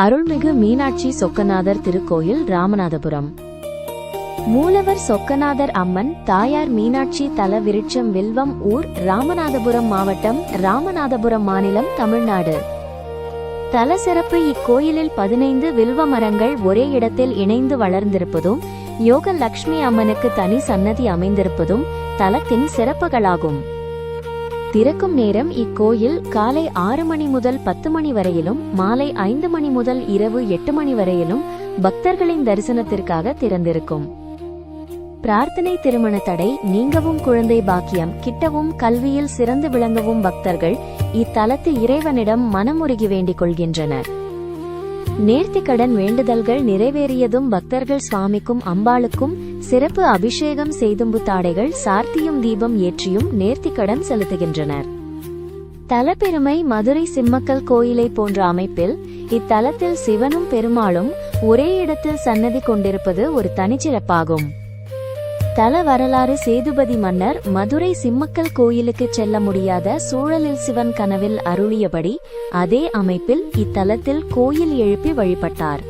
அருள்மிகு மீனாட்சி சொக்கநாதர் திருக்கோயில் ராமநாதபுரம். மூலவர் சொக்கநாதர் அம்மன் தாயார் மீனாட்சி தல விருட்சம் வில்வம் ஊர் ராமநாதபுரம் மாவட்டம் ராமநாதபுரம் மாநிலம் தமிழ்நாடு. தல சிறப்பு இக்கோயிலில் பதினைந்து வில்வ மரங்கள் ஒரே இடத்தில் இணைந்து வளர்ந்திருப்பதும் யோக லக்ஷ்மி அம்மனுக்கு தனி சன்னதி அமைந்திருப்பதும் தலத்தின் சிறப்புகளாகும். திறக்கும் நேரம் இக்கோயில் காலை ஆறு மணி முதல் பத்து மணி வரையிலும் மாலை ஐந்து மணி முதல் இரவு எட்டு மணி வரையிலும் பக்தர்களின் தரிசனத்திற்காக திறந்திருக்கும். பிரார்த்தனை திருமண தடை நீங்கவும் குழந்தை பாக்கியம் கிட்டவும் கல்வியில் சிறந்து விளங்கவும் பக்தர்கள் இத்தலத்து இறைவனிடம் மனமுருகி வேண்டிக் கொள்கின்றனர். நேர்த்திக்கடன் வேண்டுதல்கள் நிறைவேறியதும் பக்தர்கள் சுவாமிக்கும் அம்பாளுக்கும் சிறப்பு அபிஷேகம் செய்தும் புத்தாடைகள் சார்த்தியும் தீபம் ஏற்றியும் நேர்த்திக்கடன் செலுத்துகின்றனர். தலப்பெருமை மதுரை சிம்மக்கல் கோயிலை போன்ற அமைப்பில் இத்தலத்தில் சிவனும் பெருமாளும் ஒரே இடத்தில் சன்னதி கொண்டிருப்பது ஒரு தனிச்சிறப்பாகும். தல வரலாறு சேதுபதி மன்னர் மதுரை சிம்மக்கல் கோயிலுக்கு செல்ல முடியாத சூழலில் சிவன் கனவில் அருளியபடி அதே அமைப்பில் இத்தலத்தில் கோயில் எழுப்பி வழிபட்டார்.